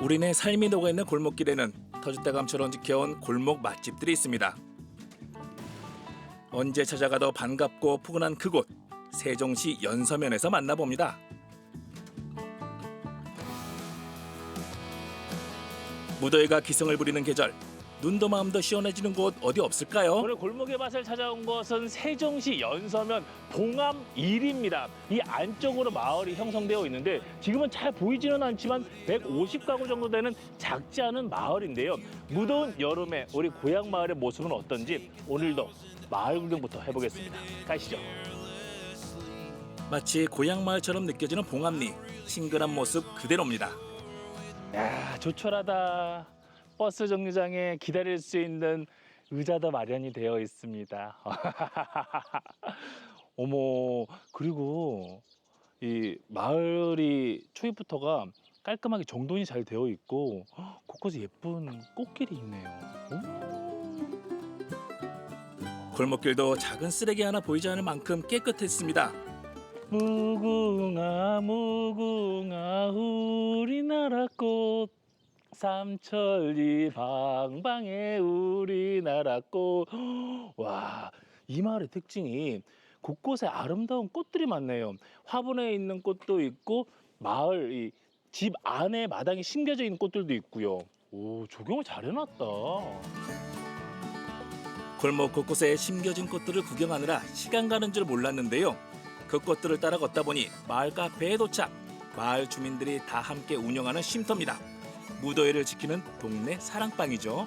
우리네 삶이 녹아있는 골목길에는 터줏대감처럼 지켜온 골목 맛집들이 있습니다. 언제 찾아가도 반갑고 푸근한 그곳 세종시 연서면에서 만나봅니다. 무더위가 기승을 부리는 계절 눈도 마음도 시원해지는 곳 어디 없을까요? 오늘 골목의 맛을 찾아온 곳은 세종시 연서면 봉암 1입니다. 이 안쪽으로 마을이 형성되어 있는데 지금은 잘 보이지는 않지만 150가구 정도 되는 작지 않은 마을인데요. 무더운 여름에 우리 고향 마을의 모습은 어떤지 오늘도 마을 구경부터 해보겠습니다. 가시죠. 마치 고향 마을처럼 느껴지는 봉암리 친근한 모습 그대로입니다. 야 조촐하다. 버스 정류장에 기다릴 수 있는 의자도 마련이 되어 있습니다. 어머 그리고 이 마을이 초입부터가 깔끔하게 정돈이 잘 되어 있고 곳곳에 예쁜 꽃길이 있네요. 어머. 골목길도 작은 쓰레기 하나 보이지 않을 만큼 깨끗했습니다. 무궁화 무궁화 우리나라 꽃 삼천리 방방의 우리나라 꽃 와 이 마을의 특징이 곳곳에 아름다운 꽃들이 많네요 화분에 있는 꽃도 있고 마을 이 집 안에 마당에 심겨져 있는 꽃들도 있고요 오 조경을 잘 해놨다 골목 곳곳에 심겨진 꽃들을 구경하느라 시간 가는 줄 몰랐는데요. 그 꽃들을 따라 걷다 보니 마을 카페에 도착. 마을 주민들이 다 함께 운영하는 쉼터입니다. 무더위를 지키는 동네 사랑방이죠.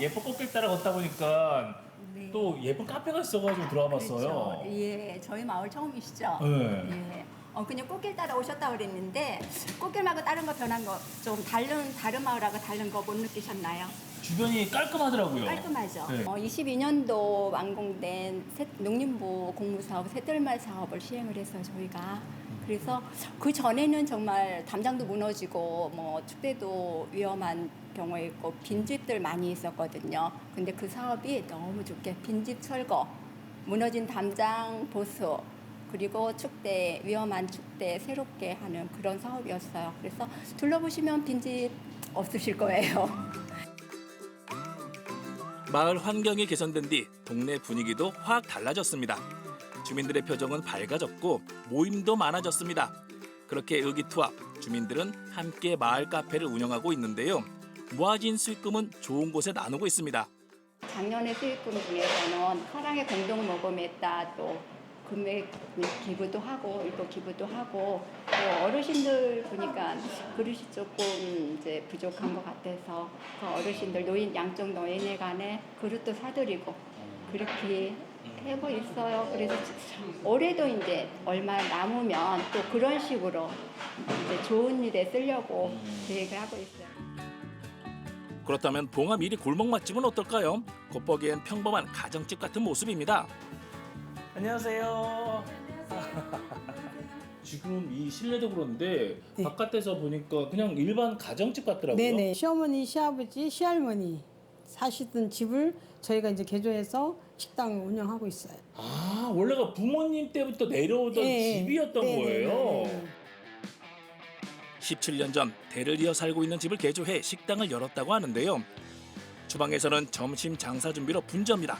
예쁜 꽃길 따라 걷다 보니까 네. 또 예쁜 카페가 있어가지고 들어와 그렇죠. 봤어요 예, 저희 마을 처음이시죠? 네. 예. 어, 그냥 꽃길 따라 오셨다 그랬는데 꽃길 말고 다른 거 변한 거 좀 다른 다른 마을하고 다른 거 못 느끼셨나요? 주변이 깔끔하더라고요. 깔끔하죠. 네. 어, 22년도 완공된 새- 농림부 공무사업 새들말 사업을 시행을 했어요 저희가. 그래서 그 전에는 정말 담장도 무너지고 뭐 축대도 위험한 경우에 있고 빈집들 많이 있었거든요. 근데 그 사업이 너무 좋게 빈집 철거, 무너진 담장 보수, 그리고 축대 위험한 축대 새롭게 하는 그런 사업이었어요. 그래서 둘러보시면 빈집 없으실 거예요. 마을 환경이 개선된 뒤 동네 분위기도 확 달라졌습니다. 주민들의 표정은 밝아졌고 모임도 많아졌습니다. 그렇게 의기투합 주민들은 함께 마을 카페를 운영하고 있는데요. 모아진 수익금은 좋은 곳에 나누고 있습니다. 작년에 수익금 중에서는 사랑의 공동 모금에 따라 또 금액 기부도 하고 또 기부도 하고 또 어르신들 보니까 그릇이 조금 이제 부족한 것 같아서 그 어르신들 노인 양쪽 노인에 간에 그릇도 사드리고 그렇게 하고 있어요. 그래서 올해도 이제 얼마 남으면 또 그런 식으로 이제 좋은 일에 쓰려고 계획을 하고 있어요. 그렇다면 봉암 1위 골목 맛집은 어떨까요? 겉보기엔 평범한 가정집 같은 모습입니다. 안녕하세요. 지금 이 실내도 그런데 네. 바깥에서 보니까 그냥 일반 가정집 같더라고요. 네네. 시어머니, 시아버지, 시할머니 사시던 집을 저희가 이제 개조해서 식당을 운영하고 있어요. 아 원래가 부모님 때부터 내려오던 네. 집이었던 네네네. 거예요. 17년 전 대를 이어 살고 있는 집을 개조해 식당을 열었다고 하는데요. 주방에서는 점심 장사 준비로 분주합니다.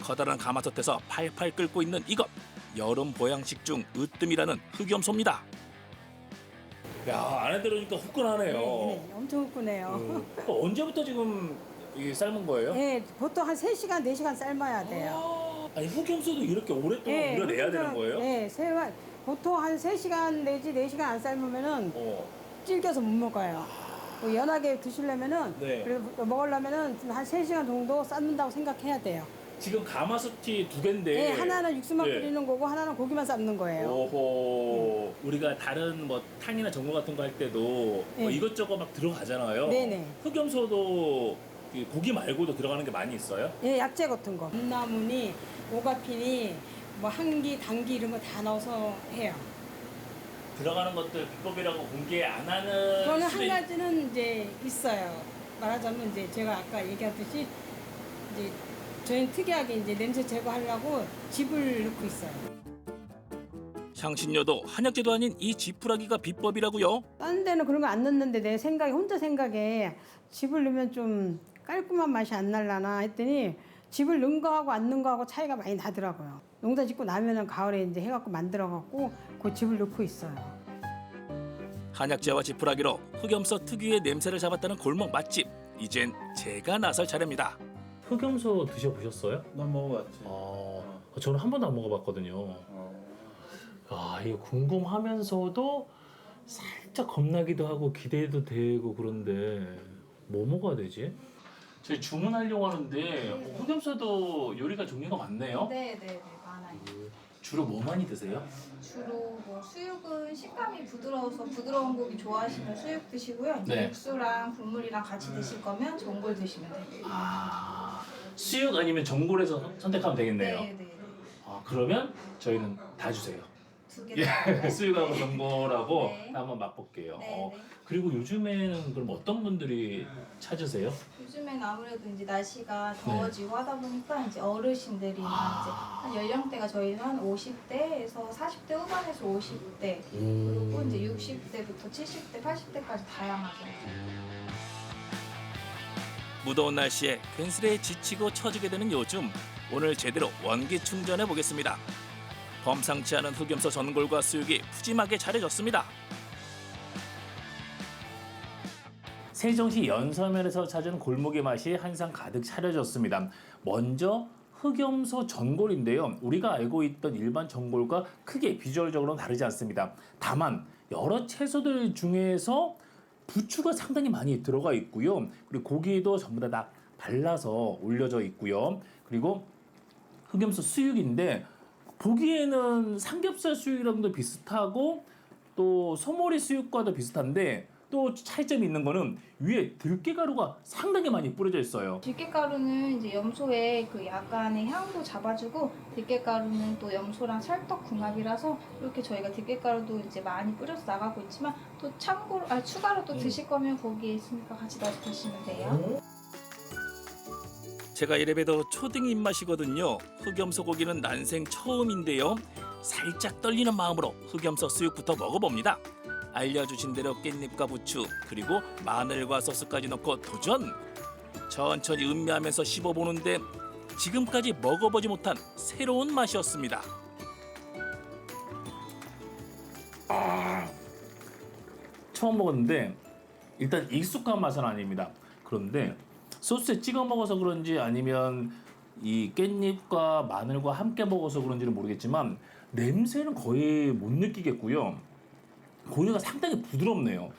커다란 가마솥에서 팔팔 끓고 있는 이것 여름 보양식 중 으뜸이라는 흑염소입니다. 야 안에 들어오니까 후끈하네요. 네, 엄청 후끈해요. 음, 또 언제부터 지금 이게 삶은 거예요? 네, 보통 한 3시간, 4시간 삶아야 돼요. 아니 흑염소도 이렇게 오랫동안 네, 우려내야 되는 거예요? 네, 세, 보통 한 3시간 내지 4시간 안 삶으면은 어. 질겨서 못 먹어요. 뭐 연하게 드시려면은 네. 그리고 먹으려면은 한 3시간 정도 삶는다고 생각해야 돼요. 지금 가마솥이 두 개인데 네, 하나는 육수만 네. 끓이는 거고 하나는 고기만 삶는 거예요. 오호 우리가 다른 뭐 탕이나 전골 같은 거 할 때도 뭐 네. 이것저것 막 들어가잖아요. 네네. 흑염소도 이 고기 말고도 들어가는 게 많이 있어요? 예, 약재 같은 거. 감나무니, 오가피니, 뭐 한기, 당기 이런 거 다 넣어서 해요. 들어가는 것들 비법이라고 공개 안 하는 그거는 수도 한 있- 가지는 이제 있어요. 말하자면 이제 제가 아까 얘기했듯이 이제 저희는 특이하게 이제 냄새 제거하려고 즙을 넣고 있어요. 향신료도 한약재도 아닌 이 지푸라기가 비법이라고요. 다른 데는 그런 거 안 넣는데 내 생각에 혼자 생각에 집을 넣으면 좀 깔끔한 맛이 안 날라나 했더니 집을 넣은 거하고 안 넣은 거하고 차이가 많이 나더라고요. 농사 짓고 나면은 가을에 이제 해갖고 만들어갖고 그 집을 넣고 있어요. 한약재와 지푸라기로 흑염소 특유의 냄새를 잡았다는 골목 맛집. 이젠 제가 나설 차례입니다. 흑염소 드셔보셨어요? 난 먹어봤지. 아, 저는 한 번도 안 먹어봤거든요. 어. 아, 이거 궁금하면서도 살짝 겁나기도 하고 기대도 되고 그런데 뭐 먹어야 되지? 저희 주문하려고 하는데 어, 흑염소도 요리가 종류가 많네요. 네, 네, 네, 많아요. 주로 뭐 많이 드세요? 주로 뭐 수육은 식감이 부드러워서 부드러운 고기 좋아하시면 수육 드시고요. 이제 네. 육수랑 국물이랑 같이 드실 거면 전골 드시면 돼요. 아, 수육 아니면 전골에서 선- 선택하면 되겠네요. 네, 네, 네. 아, 그러면 저희는 다 주세요. 두 개 다. 수육하고 전골하고 네. 한번 맛볼게요. 네, 어, 네. 그리고 요즘에는 그럼 어떤 분들이 찾으세요? 요즘엔 아무래도 이제 날씨가 더워지고 하다 보니까 이제 어르신들이나 아. 이제 한 연령대가 저희 한 50대에서 40대 후반에서 50대 그리고 이제 60대부터 70대, 80대까지 다양하게. 무더운 날씨에 괜스레 지치고 처지게 되는 요즘 오늘 제대로 원기 충전해 보겠습니다. 범상치 않은 흑염소 전골과 수육이 푸짐하게 차려졌습니다. 세종시 연서면에서 찾은 골목의 맛이 한상 가득 차려졌습니다. 먼저 흑염소 전골인데요. 우리가 알고 있던 일반 전골과 크게 비주얼적으로는 다르지 않습니다. 다만 여러 채소들 중에서 부추가 상당히 많이 들어가 있고요. 그리고 고기도 전부 다, 다 발라서 올려져 있고요. 그리고 흑염소 수육인데 보기에는 삼겹살 수육이랑도 비슷하고 또 소머리 수육과도 비슷한데 또 차이점이 있는 거는 위에 들깨가루가 상당히 많이 뿌려져 있어요. 들깨가루는 이제 염소의 그 약간의 향도 잡아주고 들깨가루는 또 염소랑 찰떡 궁합이라서 이렇게 저희가 들깨가루도 이제 많이 뿌려서 나가고 있지만 또 참고로 아 추가로 또 드실 거면 거기에 있으니까 같이 넣어서 드시면 돼요. 제가 이래봬도 초딩 입맛이거든요. 흑염소 고기는 난생 처음인데요. 살짝 떨리는 마음으로 흑염소 수육부터 먹어봅니다. 알려주신 대로 깻잎과 부추 그리고 마늘과 소스까지 넣고 도전. 천천히 음미하면서 씹어보는데 지금까지 먹어보지 못한 새로운 맛이었습니다. 처음 먹었는데 일단 익숙한 맛은 아닙니다. 그런데 소스에 찍어 먹어서 그런지 아니면 이 깻잎과 마늘과 함께 먹어서 그런지는 모르겠지만 냄새는 거의 못 느끼겠고요. 고기가 상당히 부드럽네요.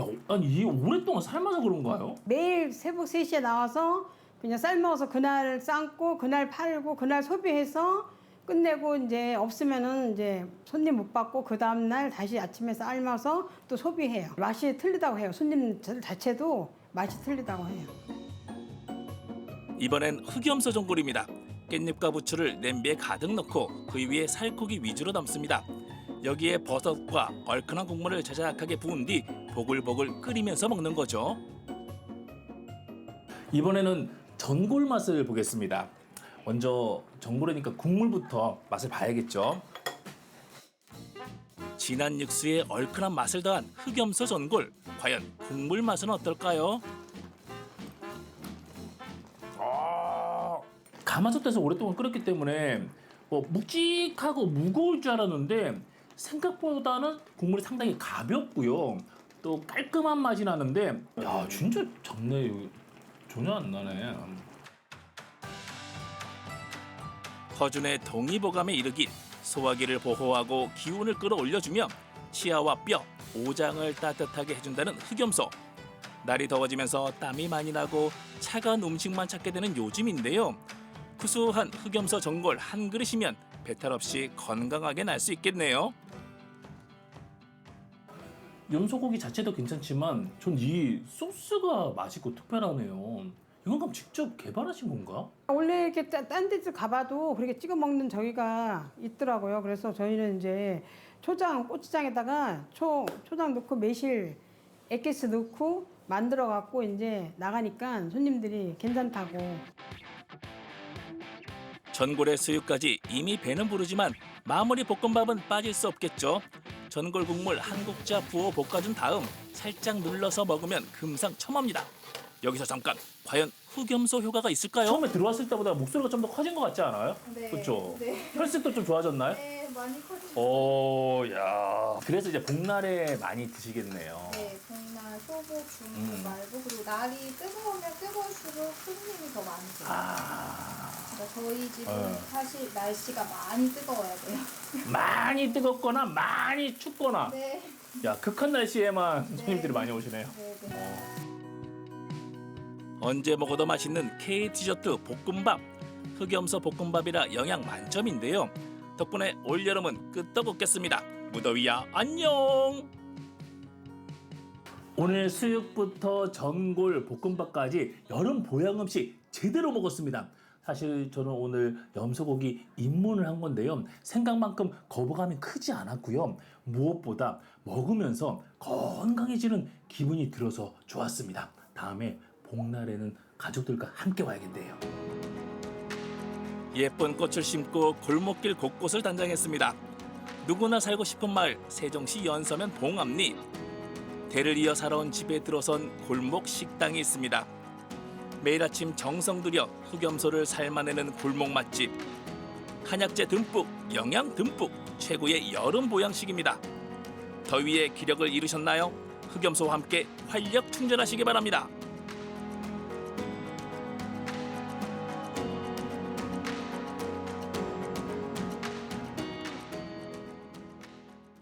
야, 아니 이 오랫동안 삶아서 그런가요? 매일 새벽 3시에 나와서 그냥 삶아서 그날 삶고 그날 팔고 그날 소비해서 끝내고 이제 없으면은 이제 손님 못 받고 그 다음 날 다시 아침에 삶아서 또 소비해요. 맛이 틀리다고 해요. 손님 자체도 맛이 틀리다고 해요. 이번엔 흑염소 전골입니다. 깻잎과 부추를 냄비에 가득 넣고 그 위에 살코기 위주로 담습니다. 여기에 버섯과 얼큰한 국물을 자작하게 부은 뒤 보글보글 끓이면서 먹는 거죠. 이번에는 전골 맛을 보겠습니다. 먼저 전골이니까 국물부터 맛을 봐야겠죠. 진한 육수에 얼큰한 맛을 더한 흑염소 전골. 과연 국물 맛은 어떨까요? 가마솥에서 오랫동안 끓였기 때문에 뭐 묵직하고 무거울 줄 알았는데 생각보다는 국물이 상당히 가볍고요. 또 깔끔한 맛이 나는데 야 진짜 잡내 전혀 안 나네. 허준의 동의보감에 이르긴 소화기를 보호하고 기운을 끌어올려주며 치아와 뼈, 오장을 따뜻하게 해준다는 흑염소. 날이 더워지면서 땀이 많이 나고 차가운 음식만 찾게 되는 요즘인데요. 구수한 흑염소 전골 한 그릇이면 배탈 없이 건강하게 날 수 있겠네요. 염소고기 자체도 괜찮지만 전 이 소스가 맛있고 특별하네요. 이건 그럼 직접 개발하신 건가? 원래 이렇게 딴- 딴 데들 가봐도 그렇게 찍어 먹는 저기가 있더라고요. 그래서 저희는 이제 초장, 고추장에다가 초, 초장 넣고 매실, 액기스 넣고 만들어 갖고 이제 나가니까 손님들이 괜찮다고. 전골의 수육까지 이미 배는 부르지만 마무리 볶음밥은 빠질 수 없겠죠. 전골 국물 한 국자 부어 볶아준 다음 살짝 눌러서 먹으면 금상첨화입니다. 여기서 잠깐 과연 흑염소 효과가 있을까요? 처음에 들어왔을 때보다 목소리가 좀 더 커진 것 같지 않아요? 네. 그렇죠. 네. 혈색도 좀 좋아졌나요? 네, 많이 커지고. 오, 야. 그래서 이제 복날에 많이 드시겠네요. 네, 복날, 소복, 중복, 음. 말복 그리고 날이 뜨거우면 뜨거울수록 손님이 더 많이 들어요. 아, 그러니까 저희 집은 네. 사실 날씨가 많이 뜨거워야 돼요. 많이 뜨겁거나 많이 춥거나. 네, 야, 극한 날씨에만 네. 손님들이 많이 오시네요. 네, 네. 언제 먹어도 맛있는 K 디저트 볶음밥. 흑염소 볶음밥이라 영양 만점인데요. 덕분에 올여름은 끄떡없겠습니다. 무더위야 안녕. 오늘 수육부터 전골, 볶음밥까지 여름 보양 음식 제대로 먹었습니다. 사실 저는 오늘 염소고기 입문을 한 건데요. 생각만큼 거부감이 크지 않았고요. 무엇보다 먹으면서 건강해지는 기분이 들어서 좋았습니다. 다음에 복날에는 가족들과 함께 와야겠네요. 예쁜 꽃을 심고 골목길 곳곳을 단장했습니다. 누구나 살고 싶은 마을 세종시 연서면 봉암리. 대를 이어 살아온 집에 들어선 골목 식당이 있습니다. 매일 아침 정성 들여 흑염소를 삶아내는 골목 맛집. 한약재 듬뿍, 영양 듬뿍, 최고의 여름 보양식입니다. 더위에 기력을 잃으셨나요? 흑염소와 함께 활력 충전하시기 바랍니다.